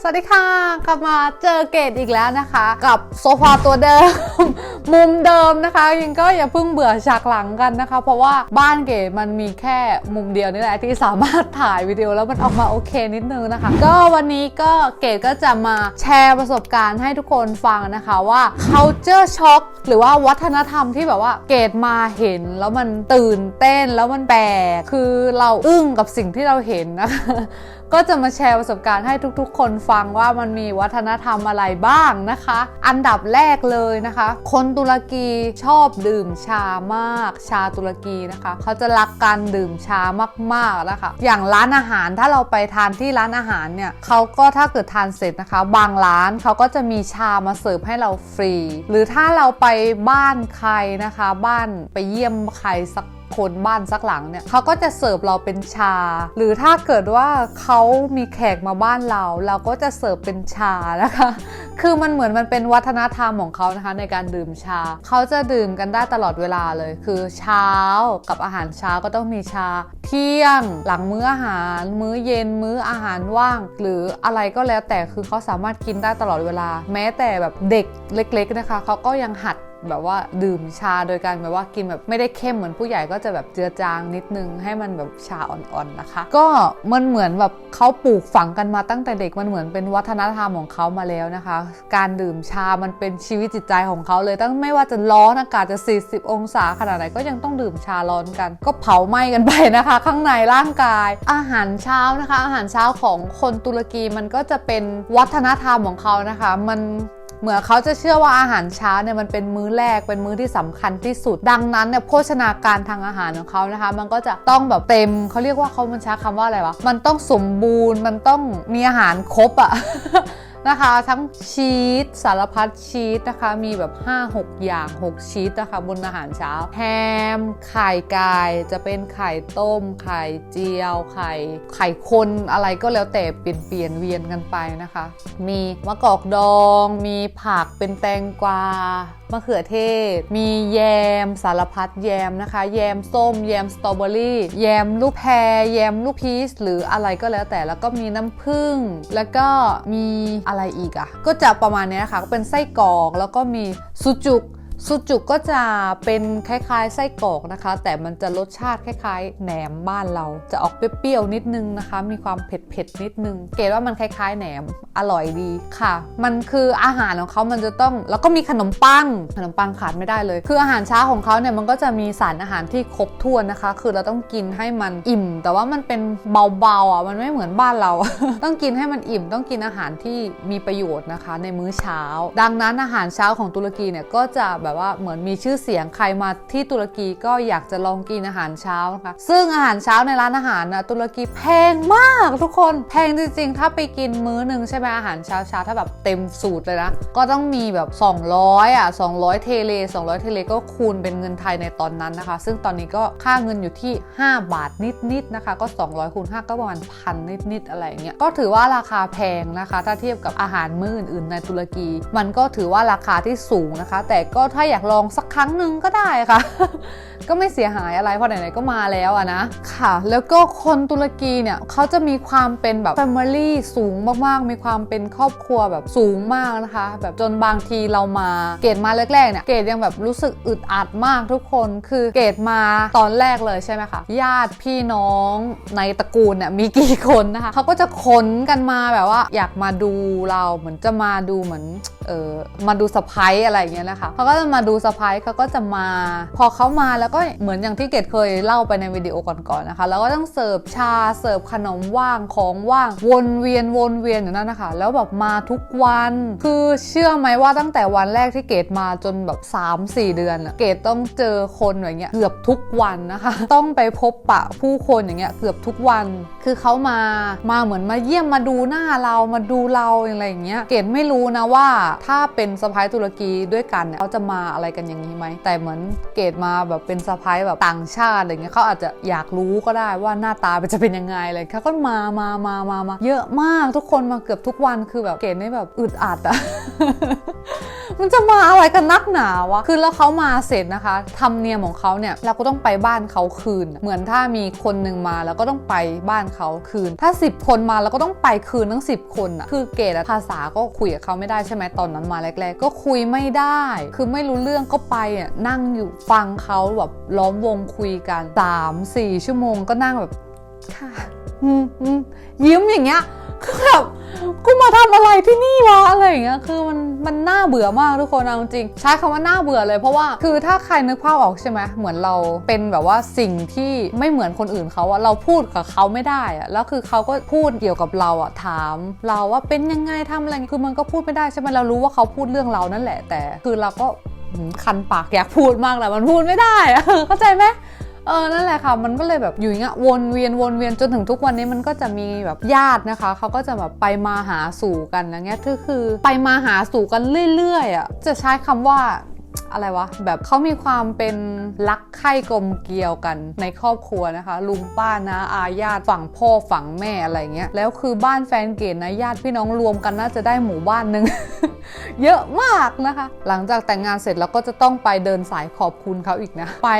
สวัสดีค่ะ กลับมาเจอเกดอีกแล้วนะคะ กับโซฟาตัวเดิม มุมเดิมนะคะ ยังก็อย่าเพิ่งเบื่อฉากหลังกันนะคะ เพราะว่าบ้านเกดมันมีแค่มุมเดียวนี่แหละที่สามารถถ่ายวิดีโอแล้วมันออกมาโอเคนิดนึงนะคะ ก็วันนี้ก็เกดก็จะมาแชร์ประสบการณ์ให้ทุกคนฟังนะคะว่า culture shock หรือว่าวัฒนธรรมที่แบบว่าเกดมาเห็นแล้วมันตื่นเต้นแล้วมันแปลกคือเราอึ้งกับสิ่งที่เราเห็นนะคะ ก็จะมาแชร์ประสบการณ์ให้ทุกๆ คนฟังว่ามันมีวัฒนธรรมอะไรบ้างนะคะ อันดับแรกเลยนะคะ คนตุรกีชอบดื่มชามาก ชาตุรกีนะคะ เขาจะรักการดื่มชามากๆนะคะ อย่างร้านอาหารถ้าเราไปทานที่ร้านอาหารเนี่ยเขาก็ถ้าเกิดทานเสร็จนะคะ บางร้านเขาก็จะมีชามาเสิร์ฟให้เราฟรี หรือถ้าเราไปบ้านใครนะคะ บ้านไปเยี่ยมใครสัก คนบ้านสักหลังเนี่ยเขาก็จะเสิร์ฟเราเป็นชา หรือถ้าเกิดว่าเขามีแขกมาบ้านเรา เราก็จะเสิร์ฟเป็นชานะคะ คือมันเหมือนมันเป็นวัฒนธรรมของเขานะคะ ในการดื่มชา เขาจะดื่มกันได้ตลอดเวลาเลย คือเช้ากับอาหารเช้าก็ต้องมีชา เที่ยง หลังมื้ออาหาร มื้อเย็น มื้ออาหารว่าง หรืออะไรก็แล้วแต่คือเขาสามารถกินได้ตลอดเวลา แม้แต่แบบเด็กเล็ก ๆนะคะเขาก็ยังหัด แบบว่าดื่มชาโดยการแบบว่ากินแบบไม่ได้เข้มเหมือนผู้ใหญ่ก็จะแบบเจือจางนิดนึงให้มันแบบชาอ่อนๆนะคะ ก็มันเหมือนแบบเขาปลูกฝังกันมาตั้งแต่เด็กมันเหมือนเป็นวัฒนธรรมของเขามาแล้วนะคะ การดื่มชามันเป็นชีวิตจิตใจของเขาเลยตั้งไม่ว่าจะร้อนอากาศจะ 40 องศาขนาดไหนก็ยังต้องดื่มชาร้อนกัน ก็เผาไหม้กันไปนะคะ ข้างในร่างกาย อาหารเช้านะคะ อาหารเช้าของคนตุรกีมันก็จะเป็นวัฒนธรรมของเขานะคะ มัน เหมือนเขาจะเชื่อว่าอาหารเช้าเนี่ยมันเป็นมื้อแรกเป็นมื้อที่สำคัญที่สุด ดังนั้นเนี่ยโภชนาการทางอาหารของเขานะคะ มันก็จะต้องแบบเต็มเขาเรียกว่าเขามันใช้คำว่าอะไรวะมันต้องสมบูรณ์มันต้องมีอาหารครบอะ นะคะ ทั้งชีสสารพัดชีสนะคะ มีแบบ 5-6 อย่าง 6 ชีสนะคะ บนอาหารเช้า แฮม ไข่ไก่จะเป็นไข่ต้ม ไข่เจียว ไข่ ไข่คนอะไรก็แล้วแต่เปลี่ยนเปลี่ยนเวียนกันไปนะคะ มีมะกอกดอง มีผักเป็นแตงกวามะเขือเทศ มีแยมสารพัดแยมนะคะ แยมส้ม แยมสตรอเบอรี่แยมลูกแพร แยมลูกพีชหรืออะไรก็แล้วแต่แล้วก็มีน้ำผึ้งแล้วก็มีอะไรอีกอะ่ะ ก็จะประมาณนี้นะคะก็เป็นไส้กรอกแล้วก็มีซุจุก สุจุก็จะเป็นคล้ายๆไส้กรอกนะคะ แต่มันจะรสชาติคล้ายๆแหนมบ้านเรา จะออกเปรี้ยวๆนิดนึงนะคะ มีความเผ็ดๆนิดนึง เกดว่ามันคล้ายๆแหนมอร่อยดีค่ะ มันคืออาหารของเขามันจะต้องแล้วก็มีขนมปังขนมปังขาดไม่ได้เลย คืออาหารเช้าของเขาเนี่ยมันก็จะมีสารอาหารที่ครบถ้วนนะคะ คือเราต้องกินให้มันอิ่ม แต่ว่ามันเป็นเบาๆอะมันไม่เหมือนบ้านเรา ต้องกินให้มันอิ่มต้องกินอาหารที่มีประโยชน์นะคะ ในมื้อเช้า ดังนั้นอาหารเช้าของตุรกีเนี่ยก็จะแบบแบบว่าเหมือนมีชื่อเสียงใครมาที่ตุรกีก็อยากจะลองกินอาหารเช้านะคะซึ่งอาหารเช้าในร้านอาหารนะตุรกีแพงมากทุกคนแพงจริงๆ ถ้าไปกินมื้อหนึ่งใช่ไหมอาหารเช้าเช้าถ้าแบบเต็มสูตรเลยนะ ก็ต้องมีแบบ 200 อะ 200 เทเล 200 เทเลก็คูณเป็นเงินไทยในตอนนั้นนะคะ ซึ่งตอนนี้ก็ค่าเงินอยู่ที่ 5 บาทนิดๆนะคะ ก็ 200คูณ5ก็ประมาณพันนิดๆอะไรอย่างเงี้ยก็ถือว่าราคาแพงนะคะ ถ้าเทียบกับอาหารมื้ออื่นๆ ในตุรกี มันก็ถือว่าราคาที่สูงนะคะ แต่ก็ถาอยากลองสักครั้งหนึ่งก็ได้ค่ะ ก็ไม่เสียหายอะไรเพราะไหนๆก็มาแล้วอะนะค่ะ แล้วก็คนตุรกีเนี่ยเขาจะมีความเป็นแบบ Family สูงมากๆ มีความเป็นครอบครัวแบบสูงมากนะคะ แบบจนบางทีเรามาเกดมาแรกๆเนี่ยเกดยังแบบรู้สึกอึดอัดมากทุกคนคือเกดมาตอนแรกเลยใช่ไหมคะญาติพี่น้องในตระกูลเนี่ยมีกี่คนนะคะเขาก็จะขนกันมาแบบว่า อยากมาดูเราเหมือนจะมาดูเหมือนเออมาดูสะพ้ายอะไรอย่างเงี้ยนะคะเขาก็จะมาดูสะพายเขาก็จะมา พอเขามาแล้วก็เหมือนอย่างที่เกดเคยเล่าไปในวิดีโอก่อนๆนะคะ แล้วก็ต้องเสิร์ฟชาเสิร์ฟขนมว่างของว่างวนเวียนวนเวียนอยู่นั่นนะคะ แล้วแบบมาทุกวัน คือเชื่อไหมว่าตั้งแต่วันแรกที่เกดมาจนแบบ3-4 เดือน เกดต้องเจอคนอย่างเงี้ยเกือบทุกวันนะคะ ต้องไปพบปะผู้คนอย่างเงี้ยเกือบทุกวัน คือเขามามาเหมือนมาเยี่ยมมาดูหน้าเรามาดูเราอะไรอย่างเงี้ย เกดไม่รู้นะว่าถ้าเป็นสะพายตุรกีด้วยกันเนี่ยเขาจะมาอะไรกันอย่างนี้ไหม แต่เหมือนเกดมาแบบเป็นสะพ้ายแบบต่างชาติอะไรเงี้ยเขาอาจจะอยากรู้ก็ได้ว่าหน้าตามันจะเป็นยังไงเลยเขาก็มามามามามาเยอะมากทุกคนมาเกือบทุกวันคือแบบเกดนี่แบบอึดอัดอะ มันจะมาอะไรกันนักหนาวะ คือแล้วเขามาเสร็จนะคะทำเนียมของเขาเนี่ยเราก็ต้องไปบ้านเขาคืน เหมือนถ้ามีคนหนึ่งมาแล้วก็ต้องไปบ้านเขาคืน ถ้า 10 คนมาแล้วก็ต้องไปคืนทั้ง 10 คนอะคือเกดอะภาษาก็คุยกับเขาไม่ได้ใช่ไหมตอนนั้นมาแรกๆ ก็คุยไม่ได้ คือไม่รู้เรื่องก็ไปอะนั่งอยู่ฟังเขาแบบล้อมวงคุยกัน 3 4 ชั่วโมงก็นั่งแบบค่ะอืมอืมยิ้มอย่างเงี้ยคือแบบ กูมาทำอะไรที่นี่วะอะไรอย่างเงี้ยคือมันมันน่าเบื่อมากทุกคนเอาจริงใช้คำว่าน่าเบื่อเลยเพราะว่าคือถ้าใครนึกภาพออกใช่ไหมเหมือนเราเป็นแบบว่าสิ่งที่ไม่เหมือนคนอื่นเขาอะเราพูดกับเขาไม่ได้อะแล้วคือเขาก็พูดเกี่ยวกับเราอะถาม เราว่าเป็นยังไงทำอะไรคือมันก็พูดไม่ได้ใช่ไหมเรารู้ว่าเขาพูดเรื่องเรานั่นแหละแต่ คือเราก็คันปากอยากพูดมากแหละมันพูดไม่ได้อะเข้าใจไหม เออนั่นแหละค่ะ มันก็เลยแบบอยู่อย่างเงี้ยวนเวียนวนเวียนจนถึงทุกวันนี้มันก็จะมีแบบญาตินะคะเขาก็จะแบบไปมาหาสู่กันอย่างเงี้ยคือคือไปมาหาสู่กันเรื่อยๆอะจะใช้คำว่าอะไรวะ แบบเขามีความเป็นรักใคร่กลมเกลียวกันในครอบครัวนะคะ ลุงป้านะอาญาติฝั่งพ่อฝั่งแม่อะไรเงี้ย แล้วคือบ้านแฟนเกดนะญาติพี่น้องรวมกันน่าจะได้หมู่บ้านหนึ่ง เยอะมากนะคะ หลังจากแต่งงานเสร็จเราก็จะต้องไปเดินสายขอบคุณเขาอีกนะ ไป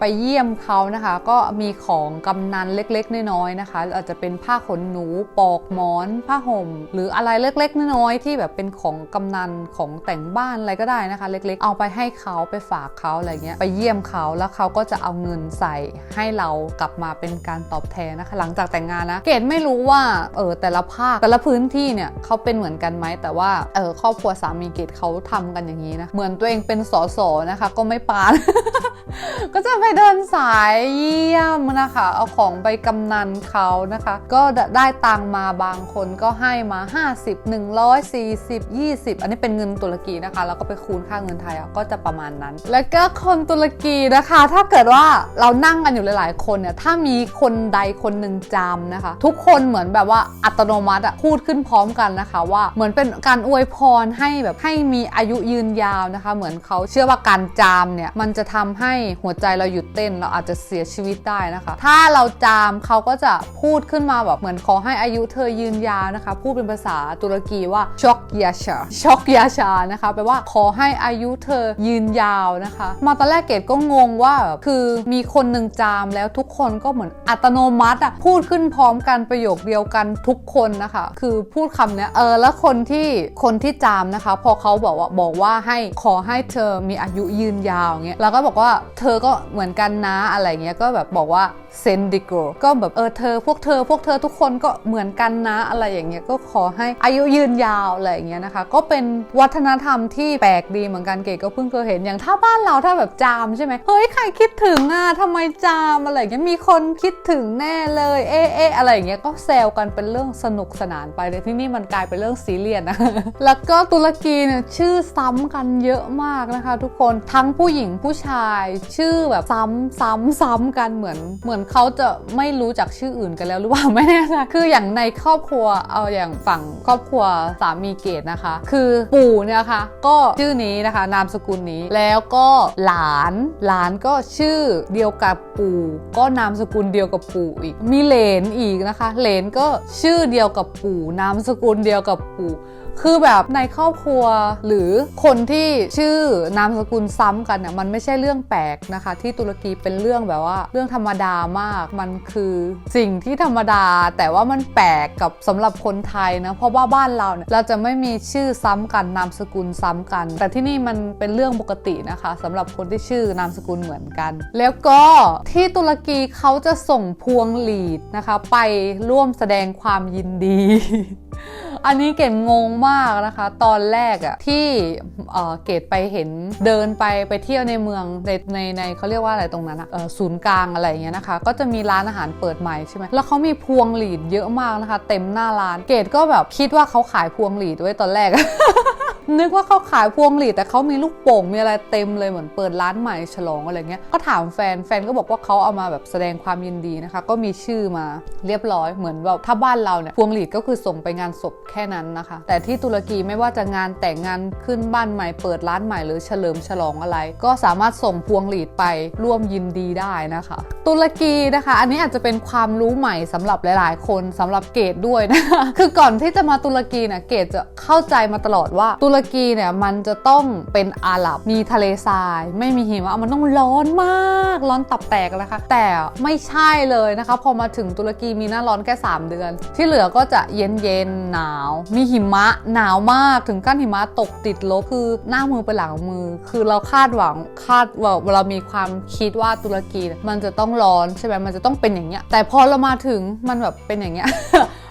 ไปเยี่ยมเขานะคะ ก็มีของกำนันเล็กๆน้อยๆนะคะ อาจจะเป็นผ้าขนหนูปอกหมอน ผ้าห่ม หรืออะไรเล็กๆน้อยๆที่แบบเป็นของกำนันของแต่งบ้านอะไรก็ได้นะคะ เล็กๆ เอาไปให้เขาไปฝากเขาอะไรเงี้ยไปเยี่ยมเขาแล้วเขาก็จะเอาเงินใส่ให้เรากลับมาเป็นการตอบแทนนะคะ หลังจากแต่งงานนะเกดไม่รู้ว่าเออแต่ละภาคแต่ละพื้นที่เนี่ยเขาเป็นเหมือนกันไหมแต่ว่าเออครอบครัวสามมีเกดเขาทำกันอย่างนี้นะเหมือนตัวเองเป็นสสนะคะ ก็ไม่ปาน ก็จะไปเดินสายเยี่ยมนะคะ เอาของไปกำนันเขานะคะ ก็ได้ตังมาบางคนก็ให้มา 50 140 20 อันนี้เป็นเงินตุรกีนะคะ แล้วก็ไปคูณค่าเงินไทยก็จะประมาณนั้น แล้วก็คนตุรกีนะคะ ถ้าเกิดว่าเรานั่งกันอยู่หลาย ๆ คนเนี่ยถ้ามีคนใดคนหนึ่งจามนะคะ ทุกคนเหมือนแบบว่าอัตโนมัติพูดขึ้นพร้อมกันนะคะ ว่าเหมือนเป็นการอวยพรให้แบบให้มีอายุยืนยาวนะคะ เหมือนเขาเชื่อว่าการจามเนี่ยมันจะทำให้หัวใจเราหยุดเต้นเราอาจจะเสียชีวิตได้นะคะ ถ้าเราจามเขาก็จะพูดขึ้นมาแบบเหมือนขอให้อายุเธอยืนยาวนะคะ พูดเป็นภาษาตุรกีว่าช็อกยาชาช็อกยาชานะคะแปลว่าขอให้อายุเธอยืนยาวนะคะ มาตอนแรกเกดก็งงว่าคือมีคนหนึ่งจามแล้วทุกคนก็เหมือนอัตโนมัติอะพูดขึ้นพร้อมกันประโยคเดียวกันทุกคนนะคะ คือพูดคำเนี้ยเออแล้วคนที่คนที่จามนะคะพอเขาบอกว่าบอกว่าให้ขอให้เธอมีอายุยืนยาวเงี้ยเราก็บอกว่าเธอก็เหมือนกันนะอะไรเงี้ยก็แบบบอกว่าเซนดิโกก็แบบเออเธอพวกเธอพวกเธอทุกคนก็เหมือนกันนะอะไรอย่างเงี้ยก็ขอให้อายุยืนยาวอะไรอย่างเงี้ยนะคะ ก็เป็นวัฒนธรรมที่แปลกดีเหมือนกันเก๋ก็เพิ่งเคยเห็นอย่างถ้าบ้านเราถ้าแบบจามใช่ไหมเฮ้ยใครคิดถึงอะทำไมจามอะไรอย่างเงี้ยมีคนคิดถึงแน่เลยเอ๊ะเอ๊ะอะไรอย่างเงี้ยก็แซวกันเป็นเรื่องสนุกสนานไปเลยที่นี่มันกลายเป็นเรื่องซีเรียสนะแล้วก็ตุรกีเนี่ยชื่อซ้ำกันเยอะมากนะคะ ทุกคนทั้งผู้หญิงผู้ชายชื่อแบบซ้ำซ้ำซ้ำกันเหมือน เหมือนเขาจะไม่รู้จักชื่ออื่นกันแล้วหรือเปล่าไม่แน่ใจคืออย่างในครอบครัวเอาอย่างฝั่งครอบครัวสามีเกดนะคะ คือปู่เนี่ยนะคะก็ชื่อนี้นะคะ นามสกุลนี้แล้วก็หลานหลานก็ชื่อเดียวกับปู่ก็นามสกุลเดียวกับปู่อีก มีเหลนอีกนะคะ เหลนก็ชื่อเดียวกับปู่นามสกุลเดียวกับปู่ คือแบบในครอบครัวหรือคนที่ชื่อนามสกุลซ้ำกันเนี่ยมันไม่ใช่เรื่องแปลกนะคะ ที่ตุรกีเป็นเรื่องแบบว่า เรื่องธรรมดามากมันคือสิ่งที่ธรรมดา แต่ว่ามันแปลกกับสำหรับคนไทยนะเพราะว่าบ้านเราเนี่ยเราจะไม่มีชื่อซ้ำกันนามสกุลซ้ำกัน แต่ที่นี่มันเป็นเรื่องปกตินะคะสำหรับคนที่ชื่อนามสกุลเหมือนกัน แล้วก็ที่ตุรกีเขาจะส่งพวงหลีดนะคะ ไปร่วมแสดงความยินดี อันนี้เกดงงมากนะคะ ตอนแรกอะที่เกดไปเห็นเดินไปไปเที่ยวในเมืองในในในเขาเรียกว่าอะไรตรงนั้นอะศูนย์กลางอะไรอย่างเงี้ยนะคะ ก็จะมีร้านอาหารเปิดใหม่ใช่ไหมแล้วเขามีพวงหลีดเยอะมากนะคะ เต็มหน้าร้าน เกดก็แบบคิดว่าเขาขายพวงหลีดไว้ตอนแรก นึกว่าเขาขายพวงหลีดแต่เขามีลูกโป่งมีอะไรเต็มเลยเหมือนเปิดร้านใหม่ฉลองอะไรเงี้ยก็ถามแฟนแฟนก็บอกว่าเขาเอามาแบบแสดงความยินดีนะคะ ก็มีชื่อมาเรียบร้อยเหมือนแบบถ้าบ้านเราเนี่ยพวงหลีดก็คือส่งไปงานศพแค่นั้นนะคะ แต่ที่ตุรกีไม่ว่าจะงานแต่งงานขึ้นบ้านใหม่เปิดร้านใหม่หรือเฉลิมฉลองอะไร ก็สามารถส่งพวงหลีดไปร่วมยินดีได้นะคะ ตุรกีนะคะ อันนี้อาจจะเป็นความรู้ใหม่สำหรับหลาย ๆ คนสำหรับเกดด้วยนะคะคือก่อนที่จะมาตุรกีนี่ยเกดจะเข้าใจมาตลอดว่าตุรรกีเนี่ยมันจะต้องเป็นอาหรับมีทะเลทราย ไม่มีหิมะมันต้องร้อนมากร้อนตับแตกนะคะ แต่ไม่ใช่เลยนะคะ พอมาถึงตุรกีมีหน้าร้อนแค่ 3 เดือน ที่เหลือก็จะเย็นเย็นๆหนาว มีหิมะหนาวมากถึงกั้นหิมะตกติดลบคือหน้ามือไปหลังมือ คือเราคาดหวังคาดว่าเรามีความคิดว่าตุรกีมันจะต้องร้อนใช่ไหมมันจะต้องเป็นอย่างเงี้ยแต่พอเรามาถึงมันแบบเป็นอย่างเงี้ย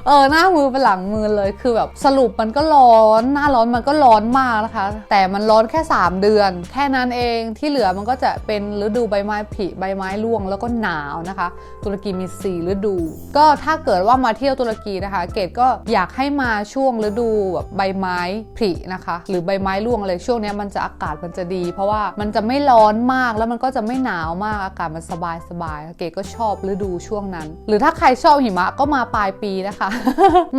เออหน้ามือเป็นหลังมือเลยคือแบบสรุปมันก็ร้อน หน้าร้อนมันก็ร้อนมากนะคะ แต่มันร้อนแค่ 3 เดือน แค่นั้นเองที่เหลือมันก็จะเป็นฤดูใบไม้ผลิใบไม้ร่วงแล้วก็หนาวนะคะ ตุรกีมี4ฤดู ก็ถ้าเกิดว่ามาเที่ยวตุรกีนะคะ เกดก็อยากให้มาช่วงฤดูแบบใบไม้ผลินะคะ หรือใบไม้ร่วงอะไรช่วงนี้มันจะอากาศมันจะดี เพราะว่ามันจะไม่ร้อนมากแล้วมันก็จะไม่หนาวมากอากาศมันสบายสบายๆเกดก็ชอบฤดูช่วงนั้น หรือถ้าใครชอบหิมะก็มาปลายปีนะคะ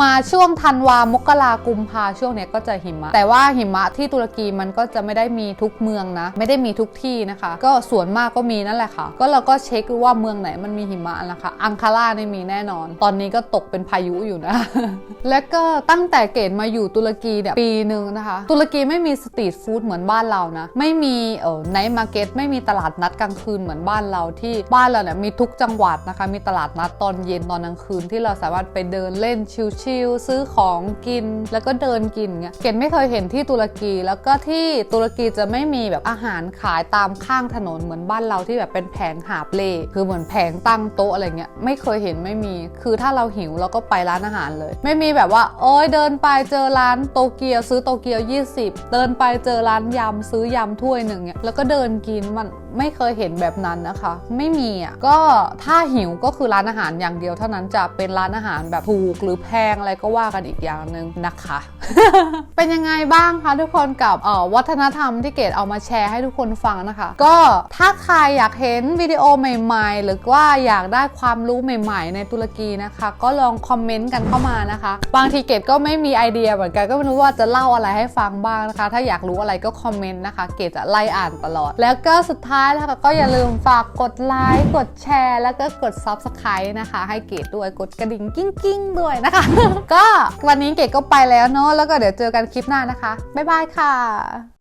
มาช่วงธันวามกรากุมภาช่วงเนี้ยก็จะหิมะ แต่ว่าหิมะที่ตุรกีมันก็จะไม่ได้มีทุกเมืองนะ ไม่ได้มีทุกที่นะคะ ก็ส่วนมากก็มีนั่นแหละค่ะ ก็เราก็เช็คว่าเมืองไหนมันมีหิมะนะคะ อังคาร่านี่มีแน่นอน ตอนนี้ก็ตกเป็นพายุอยู่นะ และก็ตั้งแต่เกณฑ์มาอยู่ตุรกีเนี่ยปีหนึ่งนะคะ ตุรกีไม่มีสตรีทฟู้ดเหมือนบ้านเรานะ ไม่มีเออไนท์มาร์เก็ตไม่มีตลาดนัดกลางคืนเหมือนบ้านเราที่บ้านเราเนี่ยมีทุกจังหวัดนะคะ มีตลาดนัดตอนเย็นตอนกลางคืนที่เราสามารถไปเดินเล่นชิลๆซื้อของกินแล้วก็เดินกินเงี้ยเกณฑ์ไม่เคยเห็นที่ตุรกีแล้วก็ที่ตุรกีจะไม่มีแบบอาหารขายตามข้างถนนเหมือนบ้านเราที่แบบเป็นแผงหาบเล่คือเหมือนแผงตั้งโต๊ะอะไรเงี้ยไม่เคยเห็นไม่มี คือถ้าเราหิวเราก็ไปร้านอาหารเลย ไม่มีแบบว่าโอ้ยเดินไปเจอร้านโตเกียวซื้อโตเกียว 20 เดินไปเจอร้านยำซื้อยำถ้วยหนึ่งเนี่ยแล้วก็เดินกินมันไม่เคยเห็นแบบนั้นนะคะ ไม่มีอะก็ถ้าหิวก็คือร้านอาหารอย่างเดียว เท่านั้นจะเป็นร้านอาหารแบบถูกหรือแพงอะไรก็ว่ากันอีกอย่างหนึ่งนะคะ เป็นยังไงบ้างคะทุกคนกับออวัฒนธรรมที่เกดเอามาแชร์ให้ทุกคนฟังนะคะ ก็ถ้าใครอยากเห็นวิดีโอใหม่ๆ หรือว่าอยากได้ความรู้ใหม่ ๆ ในตุรกีนะคะ ก็ลองคอมเมนต์กันเข้ามานะคะ บางทีเกดก็ไม่มีไอเดียเหมือนกันก็ไม่รู้ว่าจะเล่าอะไรให้ฟังบ้างนะคะ ถ้าอยากรู้อะไรก็คอมเมนต์นะคะ เกดจะไล่อ่านตลอด แล้วก็สุดท้ายนะคะก็อย่าลืมฝากกดไลค์กดแชร์ แล้วก็กด Subscribe นะคะ ให้เกดด้วยกดกระดิ่งกิ้งกิ้งๆด้วยนะคะ ก็วันนี้เกดก็ไปแล้วเนาะแล้วก็เดี๋ยวเจอกันคลิปหน้านะคะ บ๊ายบายค่ะ